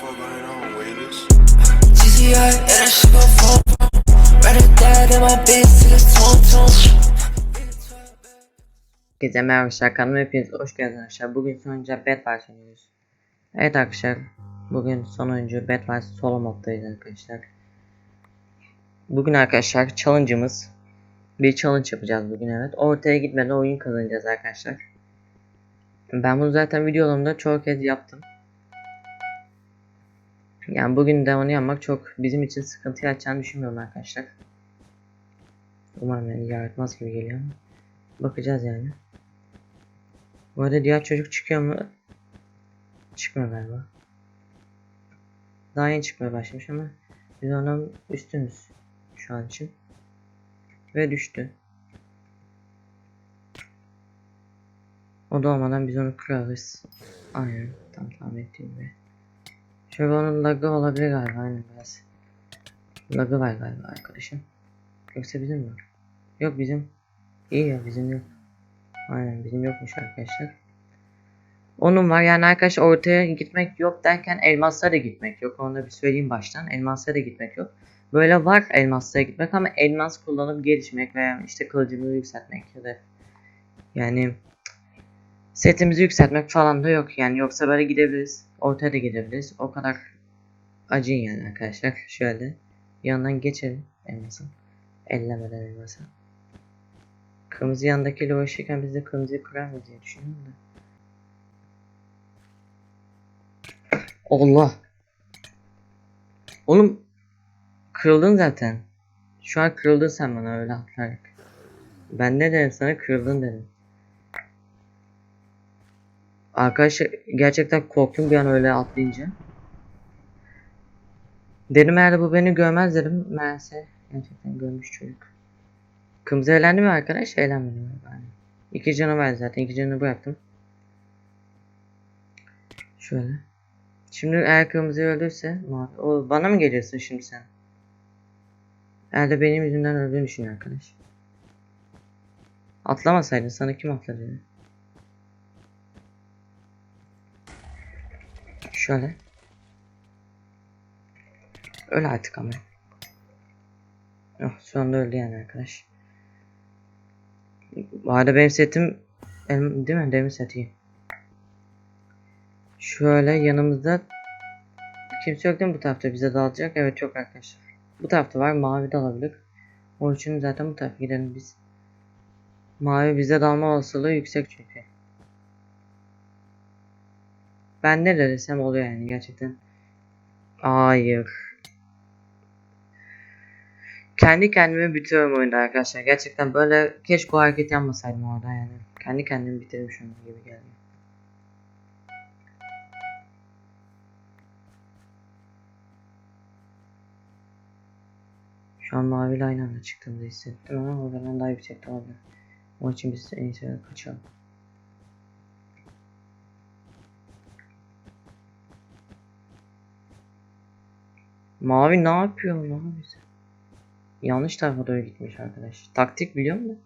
fuck going on shit gon' fall. Rather die than my bitch till it's tone tone. Herkese merhaba arkadaşlar kanalıma hepiniz hoş geldiniz arkadaşlar. Bugün sonunca Bad Wars oynuyoruz. Evet arkadaşlar. Bugün son oyuncu Bad Wars solo moddayız arkadaşlar. Bugün arkadaşlar challenge'ımız bir challenge yapacağız bugün evet. Ortaya gitmeden oyun kazanacağız arkadaşlar. Ben bunu zaten videolarımda çoğu kez yaptım. Yani bugün de onu yapmak çok bizim için sıkıntı yaratacağını düşünmüyorum arkadaşlar. Umarım yani yaratmaz gibi geliyor. Bakacağız yani. Bu arada diğer çocuk çıkıyor mu? Çıkmıyor galiba. Daha yeni çıkmaya başlamış ama biz ondan üstünüz şu an için. Ve düştü. O da olmadan biz onu kırarız. Aynen tam tahmin ettiğim gibi. Şöyle onun lagı olabilir galiba aynen biraz. Lagı var galiba arkadaşım. Yoksa bizim mi? Yok bizim. İyi ya bizim yok. Aynen bizim yokmuş arkadaşlar. Onun var yani arkadaşlar ortaya gitmek yok derken elmaslara gitmek yok. Onu da bir söyleyeyim baştan. Elmaslara gitmek yok. Böyle var elmaslara gitmek ama elmas kullanıp gelişmek veya işte kılıcımızı yükseltmek ya da yani setimizi yükseltmek falan da yok yani yoksa böyle gidebiliriz. Ortaya da gidebiliriz. O kadar acı yani arkadaşlar. Şöyle yandan geçelim elmasın. Ellemeden elmasın. Kırmızı yandakiyle uğraşırken biz de kırmızıyı kırar diye düşünüyorum da. Allah. Oğlum kırıldın zaten. Şu an kırıldın sen bana öyle atlayarak. Ben ne dedim sana kırıldın dedim. Arkadaşlar gerçekten korktum bir an öyle atlayınca. Dedim eğer bu beni görmez dedim. Meğerse gerçekten görmüş çocuk. Kırmızı eğlendi mi arkadaş? Eğlenmedi mi? Yani. İki canı var zaten. İki canı bıraktım. Şöyle. Şimdi eğer kırmızı öldürse mavi. O bana mı geliyorsun şimdi sen? Eğer de benim yüzümden öldüğünü düşünüyor arkadaş. Atlamasaydın sana kim atladı? Şöyle. Öl artık ama. Oh, şu anda öldü yani arkadaş. Bu arada benim setim değil mi? Demir seti. Şöyle yanımızda kimse yok değil mi bu tarafta bize dağıtacak? Evet yok arkadaşlar. Bu tarafta var mavi de alabilir. Onun için zaten bu tarafa gidelim biz. Mavi bize dalma olasılığı yüksek çünkü. Ben ne de desem oluyor yani gerçekten. Hayır. Kendi kendime bitiriyorum oyunda arkadaşlar. Gerçekten böyle keşke o hareket yapmasaydım orada yani. Kendi kendimi bitirmiş onun gibi geldi. Şu an maviyle aynı anda çıktığımda hissettim ama o benden daha yüksekte olabilir. Onun için biz en iyisi kaçalım. Mavi ne yapıyor mavi? Yanlış tarafa doğru gitmiş arkadaş. Taktik biliyor musun?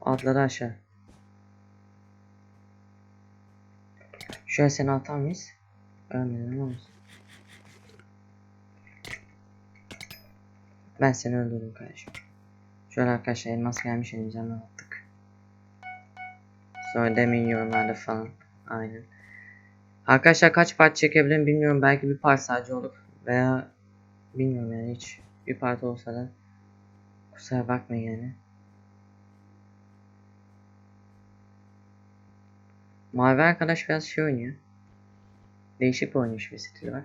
Atladı aşağı. Şöyle seni atar mıyız? Ölmedin ama. Ben seni öldürdüm kardeşim. Şöyle arkadaşlar elmas gelmiş elimize hemen attık. Sonra demin yorumlarda falan. Aynen. Arkadaşlar kaç part çekebilirim bilmiyorum. Belki bir part sadece olur. Veya bilmiyorum yani hiç bir part olsa da kusura bakmayın yani. Mavi arkadaş biraz şey oynuyor. Değişik bir oynuş bir stili var.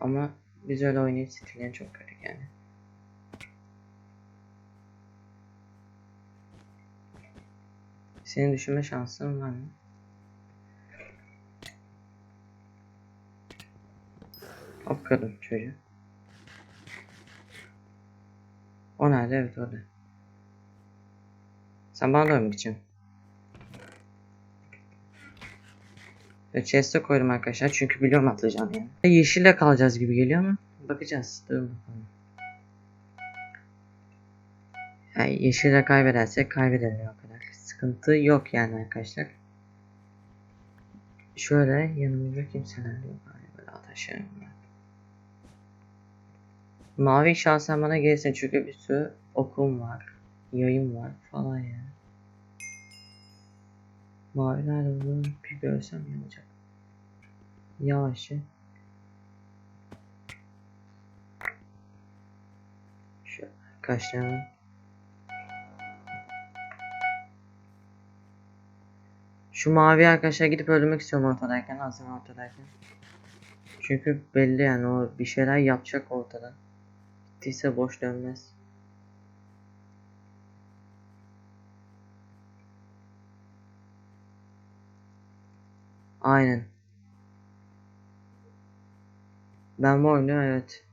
Ama biz öyle oynayıp stillerini çok kötü yani. Senin düşünme şansın var mı? Hop kadın çocuğu. O nerede? Evet orada. Sen bana doğru mu gideceksin? Ve chest'e koydum arkadaşlar çünkü biliyorum atlayacağım yani. Yeşille kalacağız gibi geliyor ama bakacağız. Dur bakalım. Yani yeşile kaybedersek kaybederiz. Sıkıntı yok yani arkadaşlar. Şöyle yanımızda kimseler yok. Hani böyle ataşırım ben. Mavi şahsen bana gelsin çünkü bir sürü okum var. Yayım var falan yani. Mavi olduğunu bir görsem iyi olacak. Yavaşça. Şu kaşlarım. Şu mavi arkadaşlar gidip öldürmek istiyorum ortadayken, hazır ortadayken. Çünkü belli yani o bir şeyler yapacak ortada. Gittiyse boş dönmez. Aynen. Ben bu oyunu evet.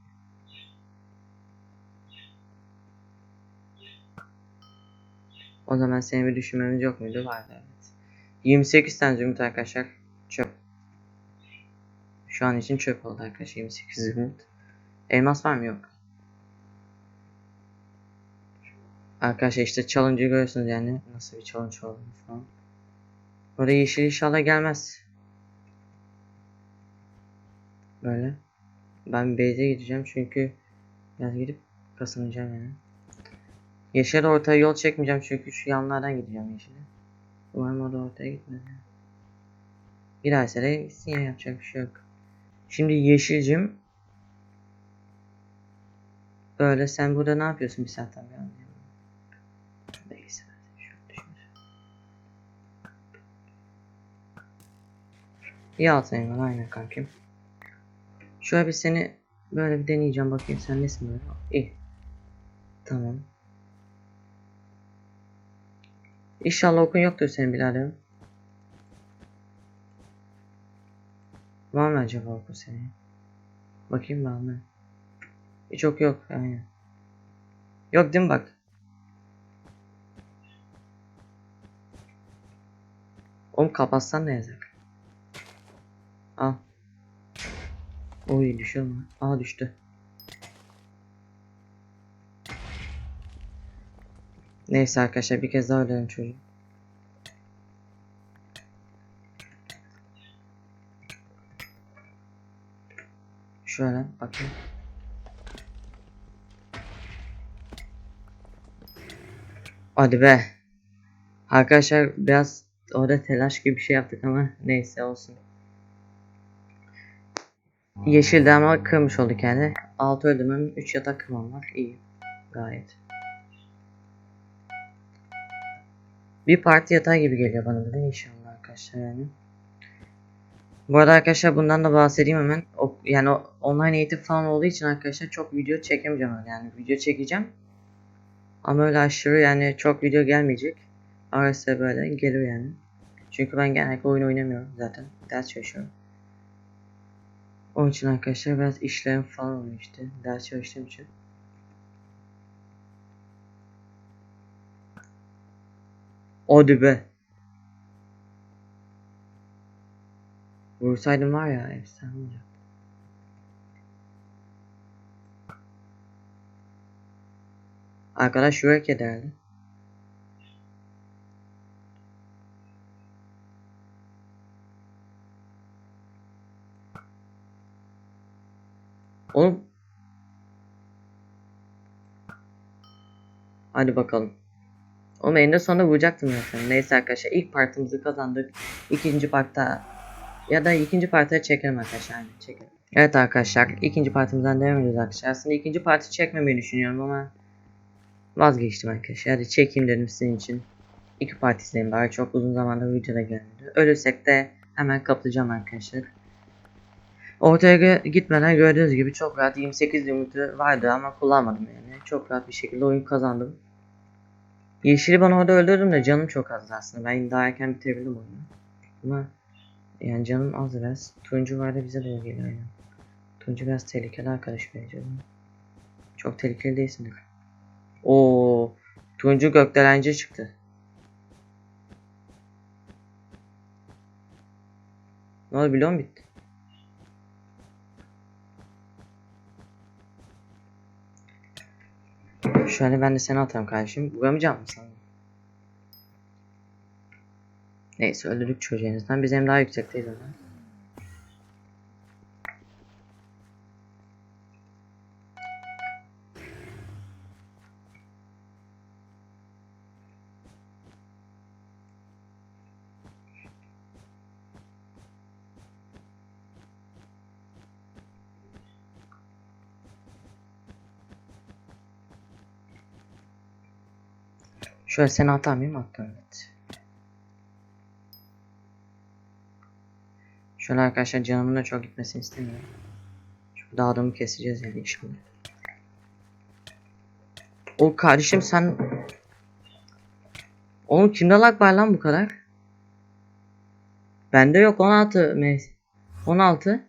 O zaman senin bir düşünmemiz yok muydu? Vardı. 28 tane zümrüt arkadaşlar. Çöp. Şu an için çöp oldu arkadaşlar 28 zümrüt. Elmas var mı? Yok. Arkadaşlar işte challenge'ı görüyorsunuz yani nasıl bir challenge olduğunu falan. Burada yeşil inşallah gelmez. Böyle. Ben base'e gideceğim çünkü biraz gidip kasınacağım yani. Yeşile ortaya yol çekmeyeceğim çünkü şu yanlardan gideceğim yeşile. Umarım o da ortaya gitmez. yani. Giderse de gitsin ya yapacak bir şey yok. Şimdi yeşilcim Böyle sen burada ne yapıyorsun bir saatten beri anlayamadım. Neyse. İyi altın ben aynen kankim. Şöyle bir seni böyle bir deneyeceğim bakayım sen nesin böyle. İyi. Tamam. İnşallah okun yoktur senin biraderim. Var mı acaba okun senin? Bakayım var mı? Hiç ok yok. Aynen. Yok değil mi bak? Oğlum kapatsan ne yazar? Al. Oy düşüyor mu? Aa düştü. Neyse arkadaşlar bir kez daha ölelim çocuğu. Şöyle bakayım. Hadi be. Arkadaşlar biraz orada telaş gibi bir şey yaptık ama neyse olsun. Yeşilde ama kırmış olduk yani. 6 öldürmem, 3 yatak kırmam var. İyi. Gayet. Bir parti yatağı gibi geliyor bana böyle inşallah arkadaşlar yani. Bu arada arkadaşlar bundan da bahsedeyim hemen. O, yani o, online eğitim falan olduğu için arkadaşlar çok video çekemeyeceğim yani. Video çekeceğim. Ama öyle aşırı yani çok video gelmeyecek. Arası böyle geliyor yani. Çünkü ben genellikle oyun oynamıyorum zaten. Ders çalışıyorum. Onun için arkadaşlar biraz işlerim falan oluyor işte. Ders çalıştığım için. Hadi be. Vursaydım var ya efsane olacak. Arkadaş work ederdi. Oğlum. Hadi bakalım. Oğlum eninde sonunda vuracaktım zaten. Neyse arkadaşlar ilk partimizi kazandık. İkinci partta ya da ikinci partiye çekelim arkadaşlar. Aynen çekelim. Evet arkadaşlar ikinci partimizden devam ediyoruz arkadaşlar. Aslında ikinci parti çekmemeyi düşünüyorum ama vazgeçtim arkadaşlar. Hadi çekeyim dedim sizin için. İki parti izleyin bari çok uzun zamandır videoda gelmedi. Ölürsek de hemen kapatacağım arkadaşlar. Ortaya gitmeden gördüğünüz gibi çok rahat 28 yumurta vardı ama kullanmadım yani. Çok rahat bir şekilde oyun kazandım. Yeşili ben orada öldürdüm de canım çok azdı aslında. Ben daha erken bitirebildim oyunu. Ama yani canım az biraz. Turuncu var da bize doğru geliyor yani. Turuncu biraz tehlikeli arkadaş bence. Çok tehlikeli değilsindir. Oo, turuncu gökdelenci çıktı. Ne oldu biliyor musun bitti? Şöyle ben de seni atarım kardeşim. Vuramayacak mısın? Neyse öldürdük çocuğu en azından. Biz hem daha yüksekteyiz ama. Şöyle seni atar mıyım? Attım evet. Şöyle arkadaşlar canımın da çok gitmesini istemiyorum. Şu dağılımı keseceğiz yani şimdi. O kardeşim sen... Oğlum kimde lag var lan bu kadar? Bende yok 16 mes 16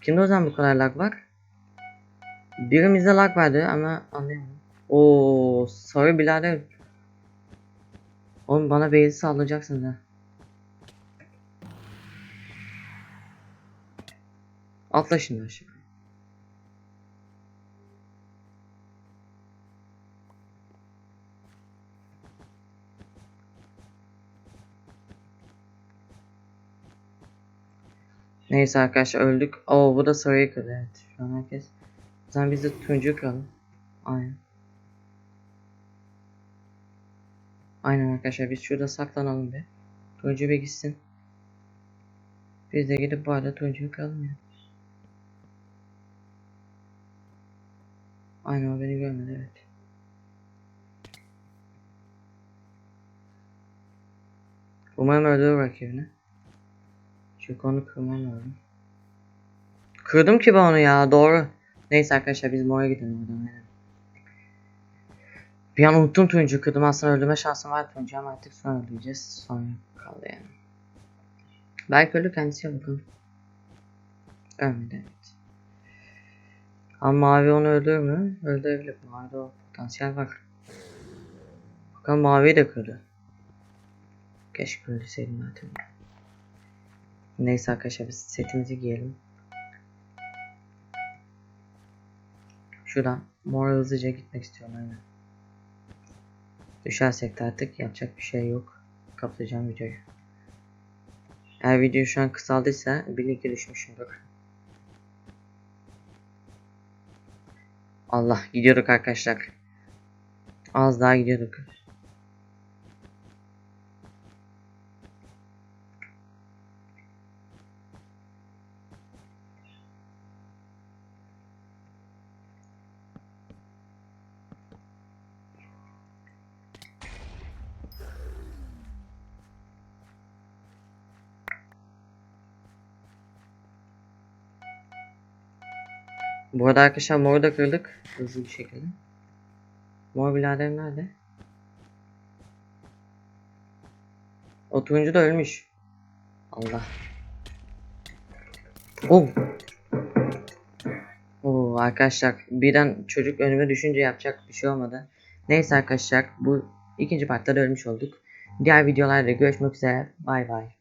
Kimde o zaman bu kadar lag var? Birimizde lag vardı ama anlayamadım. Oo, sorry birader. Oğlum bana beyzi sallayacaksın ha. Atla şimdi aşağı. Neyse arkadaşlar öldük. Oo bu da sarıyı kırdı evet. Şu an herkes. O zaman biz de turuncuyu kıralım. Aynen. Aynen arkadaşlar biz şurada saklanalım be. Turuncu bir gitsin. Biz de gidip bu arada kıralım ya. Aynen o beni görmedi evet. Umarım öldürür rakibini. Çünkü onu kırmam lazım. Kırdım ki ben onu ya doğru. Neyse arkadaşlar biz mora gidelim. Bir an unuttum turuncu kırdım aslında öldürme şansım var turuncu ama artık sonra öldüreceğiz. Sonra kaldı yani. Belki ölür kendisi bakalım. Ölmedi evet. Ama mavi onu öldürür mü? Öldürebilir. Mavide o potansiyel var. Bakalım maviyi de kırdı. Keşke öldürseydim zaten. Neyse arkadaşlar biz setimizi giyelim. Şuradan mor hızlıca gitmek istiyorum aynen. Düşersek de artık yapacak bir şey yok. Kapatacağım videoyu. Eğer video şu an kısaldıysa bir iki düşmüşümdür. Allah gidiyorduk arkadaşlar. Az daha gidiyorduk. Bu arada arkadaşlar moru da kırdık. Hızlı bir şekilde. Mor birader nerede? O turuncu da ölmüş. Allah. Oh. Oo arkadaşlar birden çocuk önüme düşünce yapacak bir şey olmadı. Neyse arkadaşlar bu ikinci partta ölmüş olduk. Diğer videolarda görüşmek üzere. Bay bay.